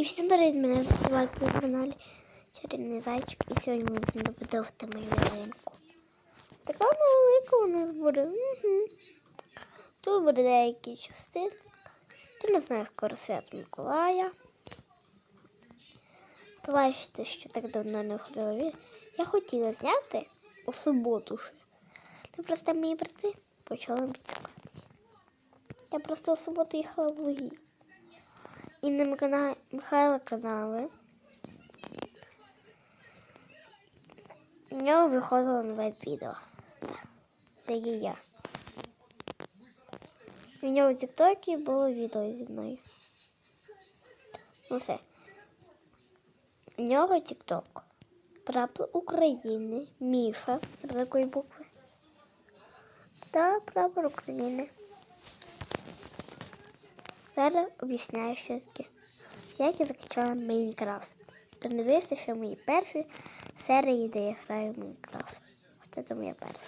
І всім привіт, мене звати на каналі Чарівний Зайчик. І сьогодні ми будемо будувати мою ялинку. Така велика у нас буде. Угу. Тут буде деякі частини. Тут не знаю, скоро свят Миколая. Бачите, що так давно не ходила. Я хотіла зняти у суботу ще. Ну просто мої брати почали відсукатися. Я просто у суботу їхала в Лугі. І на. Михайла канали. У нього виходило нове відео. Це є я. У нього в Тіктокі було відео зі мною. Ну все. У нього Тікток. Прапор України. Міша. Великої букви. Та прапор України. Зараз об'ясняю, що таке. Як я закачала Майнкрафт. То не дивися, що мої перші серії, де я граю в Майнкрафт. Це то моя перша.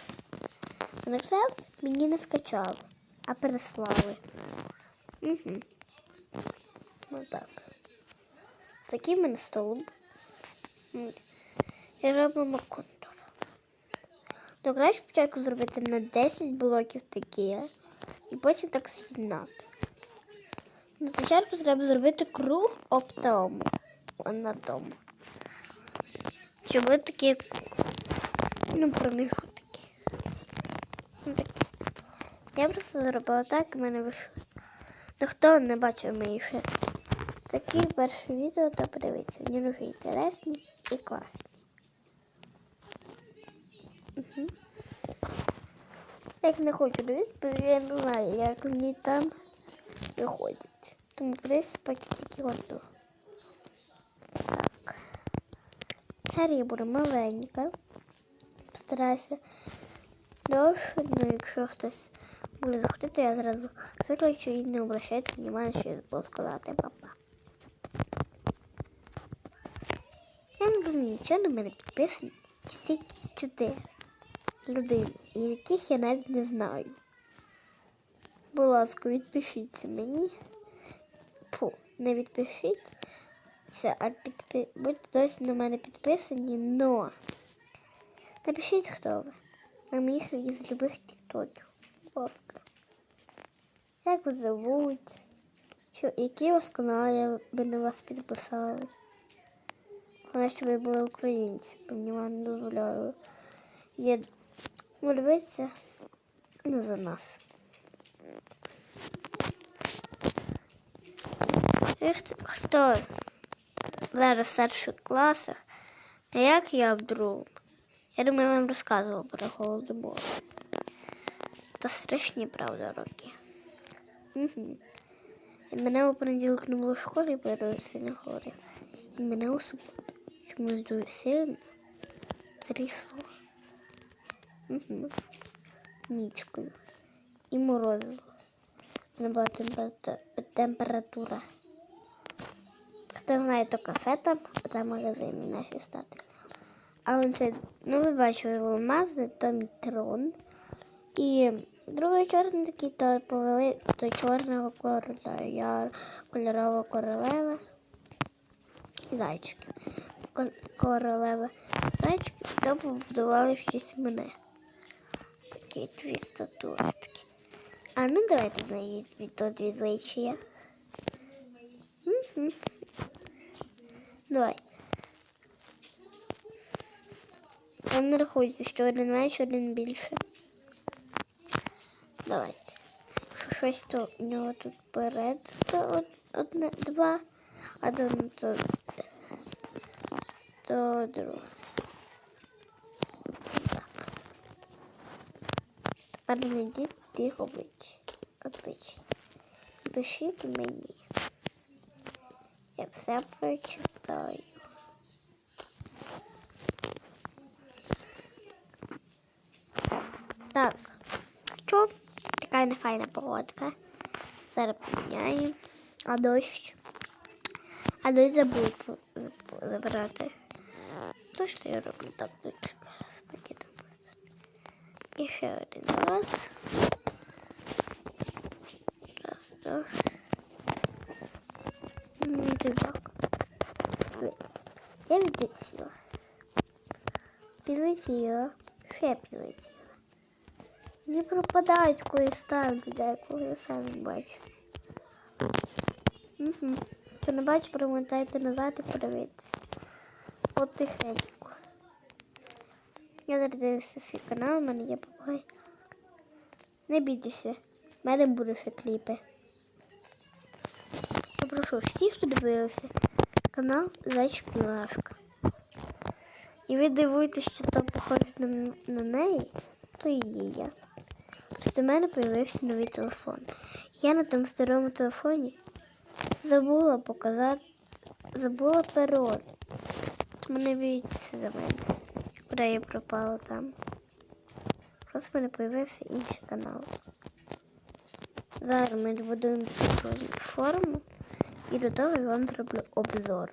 Майнкрафт мені не скачали, а переслали. Угу. Ну так. Такий мене столб. І робимо контур. То краще спочатку зробити на 10 блоків такі, і потім так з'єднати. На початку треба зробити круг об тому. На тому. Щоб були такі, ну, проміжутки. Ну, такі. Я просто зробила так, і в мене вийшло. Ну, хто не бачив мої ще такі перші відео, то подивіться. Вони дуже інтересні і класні. Угу. Як не хочу дивитися, бо я не знаю, як вони там виходять. Тому прийс пакетики одну. Так. Серія буде маленька. Постараюся довше, ну якщо хтось буде заходити, я зразу виключу і не обращайте внимання, що я забула сказати папа. Я не розумію, чого на мене підписані тільки чотири людини, яких я навіть не знаю. Будь ласка, відпишіться мені. Фу, не відпишіться, а підпи... будьте досі на мене підписані, но напишіть, хто ви. На моїх із любих тіктоків. Будь ласка. Як вас зовуть? Що, які у вас канали, би на вас підписались? Головне, щоб ви були українці, бо мені вам не дозволяю. Є дивитися не за нас. Хто зараз в старших класах, як я в другому? Я думаю, я вам розказувала про голодомор. Та страшні, правда, роки. Угу. І мене у понеділок не було в школі, бо я сильно хворий. І мене у суботу чомусь дуже сильно трясло. Угу. Нічкою. І морозило. Мене була температура. Хто знає, то кафе там, а там магазин наші стати. Але це, ну ви бачили, алмази, то мітрон. І другий чорний такий, то повели до чорного короля, я кольорова королева і зайчики. Королева зайчики, то побудували честь мене. Такі дві статуетки. А ну давайте знайдіть тут дві зайчия. Угу. Давай. Там не рахується, що один менше, один більше. Давай. Щось, то у нього тут перед то одне, два, а то, то, то друге. Тепер знайдіть тих обличчя. Обличчя. Пишіть мені. Я все прочитаю. Так, що? Така нефайна погодка. Зараз поміняємо. А дощ. А дощ забув забрати. То, що я роблю так декілька раз пакетом. І ще один раз. Раз, два. Ну, і так. Я відлетіла. Ще підлетіла. Мені пропадають, коли ставлю коли я сам бачу. Угу. Хто не бачить, промотайте назад і подивитися. От тихенько. Я зараз дивлюся свій канал, у мене є попугай. Не бійтеся, в мене будуть ще кліпи. Я прошу всіх, хто дивився канал Зайчик Мілашка. І ви дивуєтесь, що там похоже на, на неї, то і є я. Просто в мене з'явився новий телефон. Я на тому старому телефоні забула показати, забула пароль. Мене бійтеся за мене. Куди я пропала там? Просто в мене з'явився інший канал. Зараз ми будуємо цю форму і до того я вам зроблю обзор.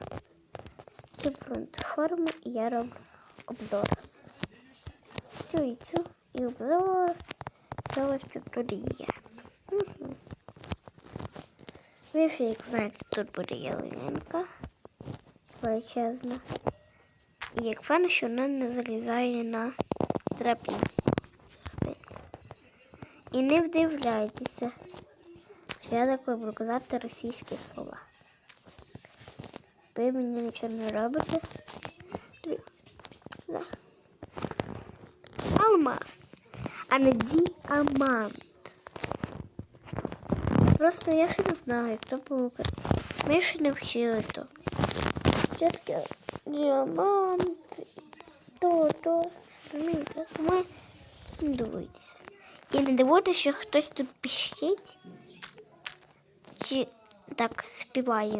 Цю форму і я роблю обзор. Цю і цю і обзор. Тут є. Угу. Ви вже, як знаєте, тут буде ялинка величезна. І як фан, що вона не залізає на драбину. І не вдивляйтеся, я так буду казати російські слова. Ви мені нічого не робите. Дивіться. Да. Алмаз, а не діамант. Просто я ще не знаю, хто був. Ми ще не вчили то. Що таке діамант, то, то, розумієте? Тому не дивуйтеся. І не дивуйтеся, що хтось тут пищить чи так співає